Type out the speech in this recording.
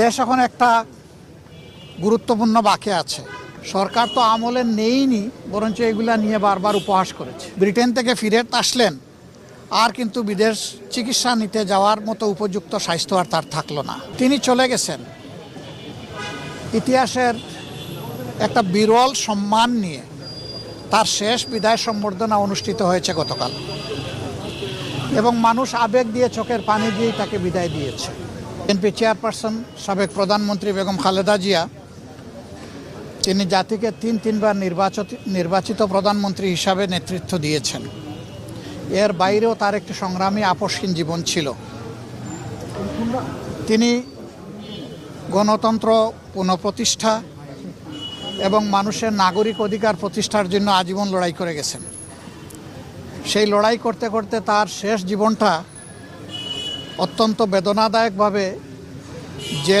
দেশ এখন একটা গুরুত্বপূর্ণ বাঁকে আছে। সরকার তো আমলে নেইনি, বরঞ্চ এগুলা নিয়ে বারবার উপহাস করেছে। ব্রিটেন থেকে ফিরে আসলেন, আর কিন্তু বিদেশ চিকিৎসা নিতে যাওয়ার মতো উপযুক্ত স্বাস্থ্য আর তার থাকল না। তিনি চলে গেছেন। ইতিহাসের একটা বিরল সম্মান নিয়ে তার শেষ বিদায় সম্বর্ধনা অনুষ্ঠিত হয়েছে গতকাল। এবং মানুষ আবেগ দিয়ে চোখের পানি দিয়েই তাকে বিদায় দিয়েছে। এনপি চেয়ারপারসন, সাবেক প্রধানমন্ত্রী বেগম খালেদা জিয়া, তিনি জাতিকে তিন তিনবার নির্বাচিত নির্বাচিত প্রধানমন্ত্রী হিসাবে নেতৃত্ব দিয়েছেন। এর বাইরেও তার একটি সংগ্রামী আপসহীন জীবন ছিল। তিনি গণতন্ত্র পুনঃপ্রতিষ্ঠা এবং মানুষের নাগরিক অধিকার প্রতিষ্ঠার জন্য আজীবন লড়াই করে গেছেন। সেই লড়াই করতে করতে তার শেষ জীবনটা অত্যন্ত বেদনাদায়কভাবে যে